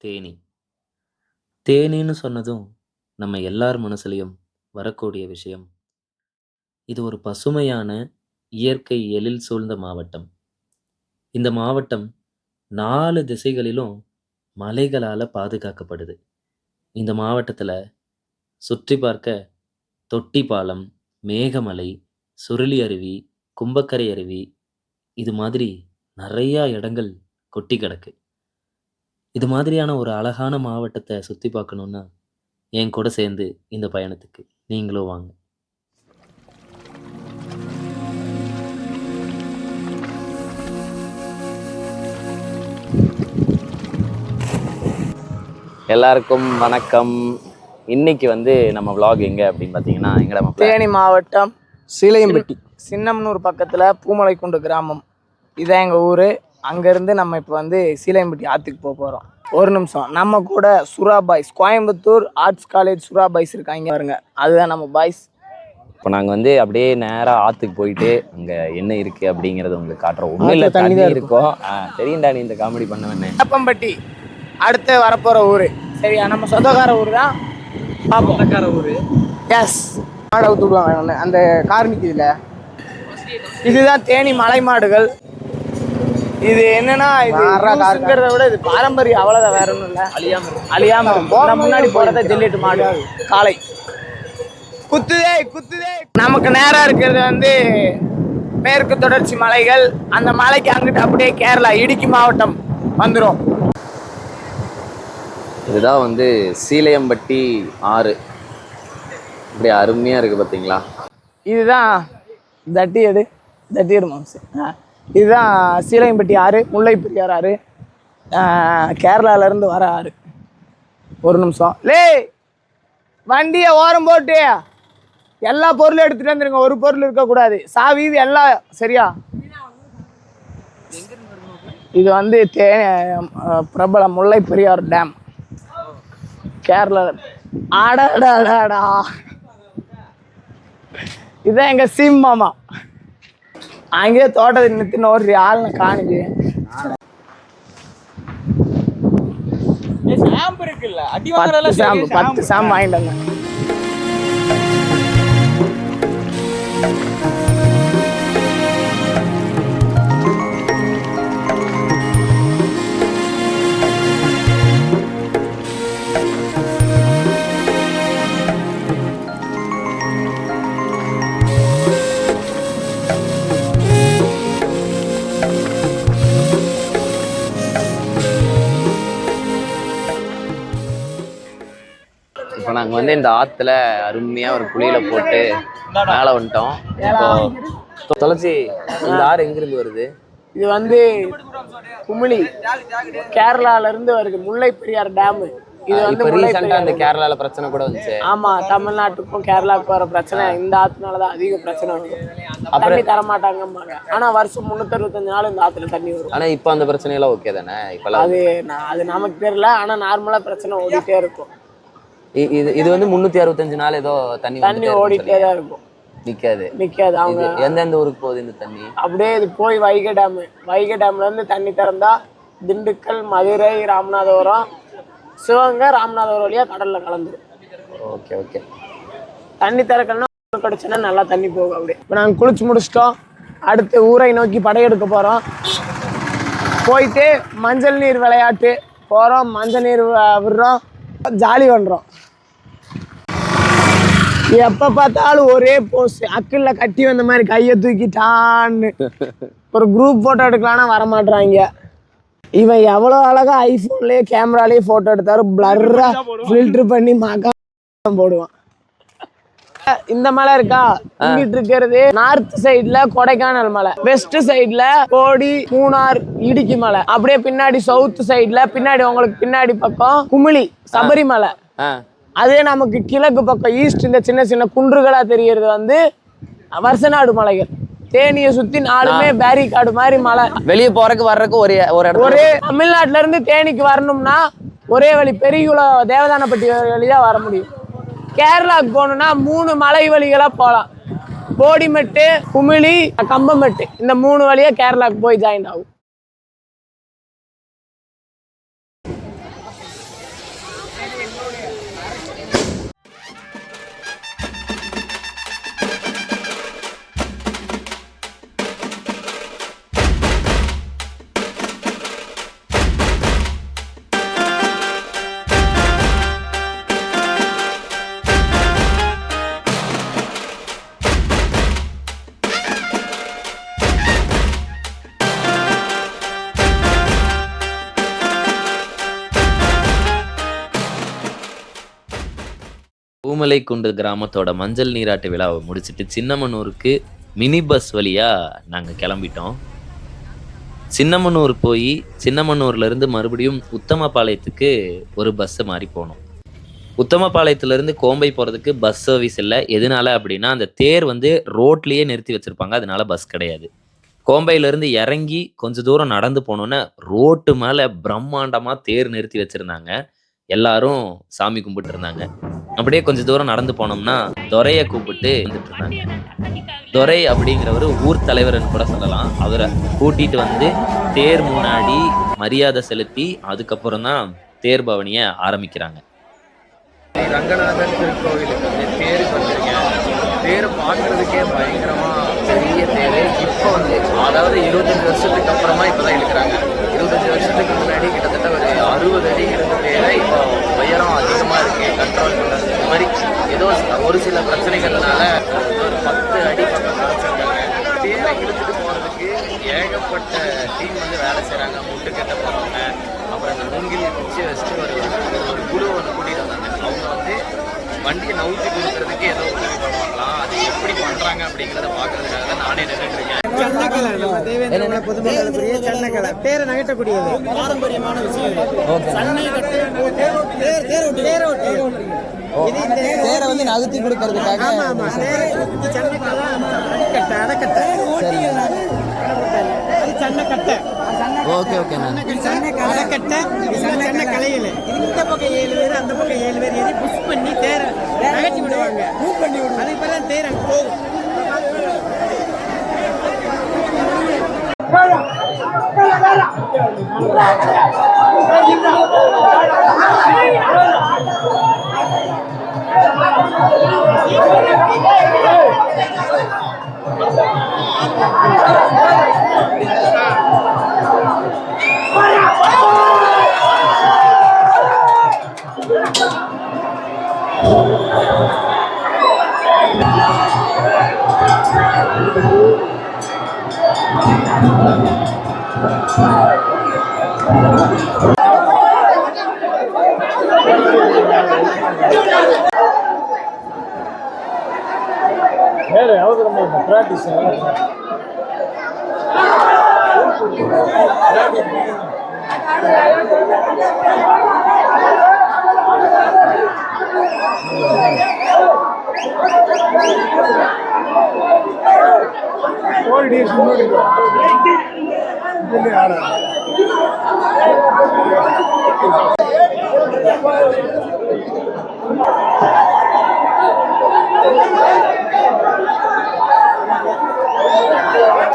தேனி. தேனின்னு சொன்னதும் நம்ம எல்லார் மனசுலையும் வரக்கூடிய விஷயம். இது ஒரு பசுமையான இயற்கை எழில் சூழ்ந்த மாவட்டம். இந்த மாவட்டம் நாலு திசைகளிலும் மலைகளால் பாதுகாக்கப்படுது. இந்த மாவட்டத்தில் சுற்றி பார்க்க தொட்டிப்பாலம் மேகமலை சுருளி அருவி கும்பக்கரை அருவி இது மாதிரி நிறையா இடங்கள் கொட்டி கிடக்கு. இது மாதிரியான ஒரு அழகான மாவட்டத்தை சுற்றி பார்க்கணுன்னா என் கூட சேர்ந்து இந்த பயணத்துக்கு நீங்களும் வாங்க. எல்லாருக்கும் வணக்கம். இன்னைக்கு வந்து நம்ம vlog எங்க அப்படின்னு பார்த்தீங்கன்னா எங்க நம்ம தேனி மாவட்டம் சீலையம்பட்டி. சின்னம்னூர் பக்கத்தில் பூமலைக்குண்டு கிராமம். இதான் எங்கள் ஊர். அங்கேருந்து நம்ம இப்போ வந்து சீலையம்பட்டி ஆற்றுக்கு போக போகிறோம். ஒரு நிமிஷம். நம்ம கூட Sura boys Coimbatore arts college Sura boys இருக்காங்க பாருங்க. அதுதான் நம்ம பாய்ஸ். இப்போ நாங்கள் வந்து அப்படியே நேராக ஆற்றுக்கு போயிட்டு அங்கே என்ன இருக்கு அப்படிங்கிறத உங்களுக்கு காட்டுறோம். ஒன்றும் இல்லை தண்ணி தான் இருக்கும் ஆ தெரியும்டா நீ இந்த காமெடி பண்ணவனே. வேப்பம்பட்டி அடுத்து வரப்போகிற ஊர். சரியா நம்ம சொந்தக்கார ஊர் தான்? பார்ப்போம் ஊர். எஸ் மாடை ஊத்து விடுவாங்க அந்த கார் நிற்கிதுல இதுதான் தேனி மலை மாடுகள். இது என்னன்னா இது யூஸுங்கிறத விட இது பாரம்பரியம் அவ்வளோதான் வேற ஒன்றும் இல்லை. அழியாம அழியாம முன்னாடி போறத ஜல்லிட்டு மாடு. காளை. குத்துதே குத்துதே. நமக்கு நேரா இருக்கிறது வந்து மேற்கு தொடர்ச்சி மலைகள். அந்த மலைக்கு அங்கிட்டு அப்படியே கேரளா இடுக்கி மாவட்டம் வந்துரும். இதுதான் வந்து சீலையம்பட்டி ஆறு. இப்படி அருமையாக இருக்குது பார்த்தீங்களா இதுதான் தட்டி எடு. தட்டி எடு மாம்சு. இதுதான் சீலையம்பட்டி ஆறு முல்லை பெரியார் ஆறு. கேரளாவிலேருந்து வர ஆறு. ஒரு நிமிஷம். லே வண்டியை ஓரம் போட்டு எல்லா பொருளும் எடுத்துகிட்டு வந்துருங்க. ஒரு பொருள் இருக்கக்கூடாது. சாவி எல்லாம் சரியா? இது வந்து தே பிரபல முல்லை பெரியார் டேம். கேரளா. அடடடடா. இதுதான் எங்கள் சீம் மாமா. அங்கேயே தோட்டத்தை நிறுத்தின ஒரு ஆள் நான் காணிக்கு பத்து சாம்பு பத்து சாம்பு வாங்கிட்டு வந்தேன். நாங்கள் வந்து இந்த ஆற்றுல அருமையாக ஒரு குழியில போட்டு மேலே வந்துட்டோம். இப்போ துளசி இந்த ஆறு எங்கிருந்து வருது? இது வந்து குமிளி கேரளால இருந்து வருது. முல்லை பெரியார் டேம். இது வந்து இப்போ ரீசெண்டாக அந்த பெரியார் கேரளால பிரச்சனை கூட வந்துச்சு. ஆமா தமிழ்நாட்டுக்கும் கேரளாவுக்கும் வர பிரச்சனை இந்த ஆத்துனாலதான் அதிக பிரச்சனை வரும். தண்ணி தர மாட்டாங்கம்பாங்க ஆனா வருஷம் முன்னூத்தி அறுபத்தஞ்சு நாள் இந்த ஆத்துல தண்ணி வரும். ஆனால் இப்போ அந்த பிரச்சனையெல்லாம் ஓகே தானே? இப்போல்லாம் அது அது நமக்கு தெரியல. ஆனா நார்மலா பிரச்சனை ஓடிட்டே இருக்கும். இது இது வந்து முந்நூற்றி அறுபத்தஞ்சு நாள் ஏதோ தண்ணி தண்ணி ஓடிட்டே தான் இருக்கும். நிற்காது நிக்காது அவங்க எந்தெந்த ஊருக்கு போகுது இந்த தண்ணி? அப்படியே இது போய் வைகை டேம் வைகை டேம்ல இருந்து தண்ணி திறந்தா திண்டுக்கல் மதுரை ராமநாதபுரம் சிவகங்கை ராமநாதபுரம் வழியா கடல்ல கலந்துரும். Okay okay. தண்ணி திறக்கணும்னா கிடைச்சுன்னா நல்லா தண்ணி போகும் அப்படியே. இப்போ நாங்கள் குளிச்சு முடிச்சிட்டோம். அடுத்து ஊரை நோக்கி படையெடுக்க போகிறோம் போயிட்டு மஞ்சள் நீர் விளையாட்டு போகிறோம் மஞ்சள் நீர் விடுறோம். ஜாலி பண்ணுறோம் எப்போ பார்த்தாலும் ஒரே போஸ் அக்கில் கட்டி வந்த மாதிரி கையை தூக்கிட்டான்னு. ஒரு குரூப் ஃபோட்டோ எடுக்கலாம்னா வரமாட்றாங்க. இவன் எவ்வளோ அழகா ஐஃபோன்லேயே கேமராலேயே ஃபோட்டோ எடுத்தாரு பிளர்ராக ஃபில்டர் பண்ணி மகா போடுவான். இந்த மலை இருக்கா? இங்கிட்டு இருக்கிறது நார்த் சைடுல கொடைக்கானல் மலை. வெஸ்ட் சைடுல கோடி மூணார் இடுக்கி மலை. அப்படியே பின்னாடி சவுத் சைடுல பின்னாடி உங்களுக்கு பின்னாடி பக்கம் குமிளி சபரிமலை. அதே நமக்கு கிழக்கு பக்கம் ஈஸ்ட் இந்த சின்ன சின்ன குன்றுகளா தெரியறது வந்து வருஷநாடு மலைகள். தேனியை சுத்தி நாலுமே பேரிகாடு மாதிரி மலை. வெளியே போறதுக்கு வர்றதுக்கு ஒரு ஒரு ஒரே தமிழ்நாட்டுல இருந்து தேனிக்கு வரணும்னா ஒரே வழி பெரியகுளம் தேவதானப்பட்டி வழி தான் வர முடியும். கேரளாவுக்கு போகணுன்னா மூணு மலை வழிகளாக போகலாம் போடிமெட்டு குமிழி கம்பமெட்டு. இந்த மூணு வழியாக கேரளாவுக்கு போய் ஜாயின் ஆகும். பூமலைக்குண்டு கிராமத்தோட மஞ்சள் நீராட்டு விழாவை முடிச்சிட்டு சின்னமனூருக்கு மினி பஸ் வழியாக நாங்கள் கிளம்பிட்டோம். சின்னமனூர் போய் சின்னமனூர்லேருந்து மறுபடியும் உத்தமபாளையத்துக்கு ஒரு பஸ்ஸு மாறி போனோம். உத்தமபாளையத்துலேருந்து கோம்பை போகிறதுக்கு பஸ் சர்வீஸ் இல்லை. எதனால அப்படின்னா அந்த தேர் வந்து ரோட்லேயே நிறுத்தி வச்சுருப்பாங்க. அதனால பஸ் கிடையாது. கோம்பையிலேருந்து இறங்கி கொஞ்ச தூரம் நடந்து போனோன்னே ரோட்டு மேலே பிரம்மாண்டமாக தேர் நிறுத்தி வச்சுருந்தாங்க. எல்லாரும் சாமி கும்பிட்டு இருந்தாங்க அப்படியே கொஞ்ச தூரம் நடந்து போனோம்னா துரையை கூப்பிட்டு வந்துட்டு இருந்தாங்க துரை அப்படிங்கிறவர் ஊர் தலைவர்னு கூட சொல்லலாம். அவரை கூட்டிட்டு வந்து தேர் முன்னாடி மரியாதை செலுத்தி அதுக்கப்புறம் தான் தேர் பவனியை ஆரம்பிக்கிறாங்க. ரங்கநாதன் திருக்கோவிலுக்கு வந்து தேருக்கு வந்திருக்கேன் தேர் பார்க்கறதுக்கே பயங்கரமா பெரிய தேர். இப்போ வந்து அதாவது இருபத்தஞ்சு வருஷத்துக்கு அப்புறமா இப்போதான் இழுக்கிறாங்க. இருபத்தஞ்சு வருஷத்துக்கு முன்னாடி கிட்டத்தட்ட ஒரு அறுபது அடி இருந்த இப்போ உயரம் அதிகமாக இருக்கு கண்ட்ரோல் பண்ணுறது இந்த மாதிரி ஏதோ ஒரு சில பிரச்சனைகள்னால ஒரு பத்து அடி பக்கம் குறைச்சிருக்காங்க தேரை இழுத்துட்டு போகிறதுக்கு ஏகப்பட்ட டீம் வந்து வேலை செய்கிறாங்க முட்டு கட்ட போகிறவங்க அப்புறம் அந்த மூங்கில் வச்சு வச்சுட்டு ஒரு ஒரு குழு ஒன்று கூட்டிகிட்டு வந்தாங்க. அவங்க வந்து வண்டியை நவுத்தி கொடுக்கறதுக்கு ஏதோ உதவி பண்ணுவாங்களாம் அது எப்படி பண்ணுறாங்க அப்படிங்கிறத பார்க்கறதுக்காக தான் நானே சன்னக்கலை பொதுமக்களுக்குரிய சன்னக்கலை நகட்டக்கூடியது பாரம்பரியமான விஷயம் சன்னை கட்டு தேர் வந்து நகர்த்தி கொடுக்கறதுக்காக சன்னக்கலை அடக்கட்டை ಸಣ್ಣ ஓகே ஓகே ಓಕೆ கட்டை சின்ன கலையில் இந்த பக்கம் ஏழு பேர் அந்த பக்கம் ஏழு பேர் ஏறி புஷ் பண்ணி தேர் நகர்த்தி விடுவாங்க. மூவ் பண்ணி விடுவாங்க அதுக்கு பிறகு தேர் அங்கே போகும். Thank you. ஃபோர் டேஸ் முன்னாடி ஆட Vamos,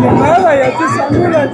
Nada, ya te saludas.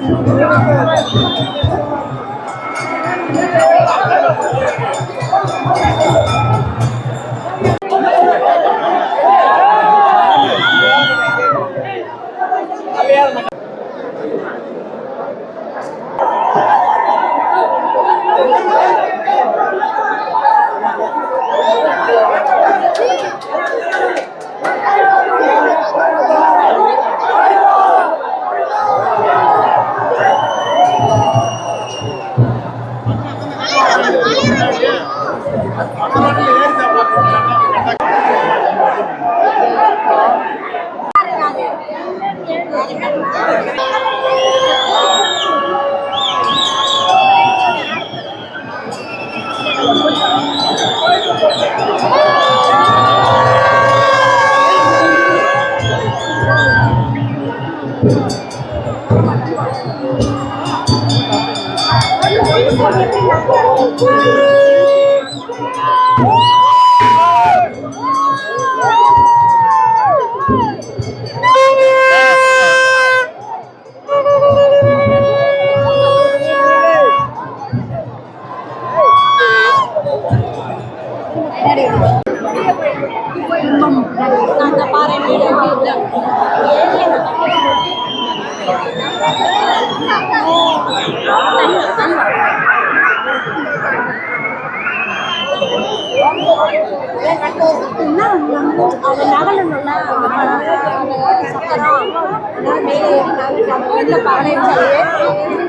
அந்த என்ன அது நகல நல்லா சக்கரம் அதாவது மேலே ஏறி நகல் அந்த வெள்ள பாறை நான்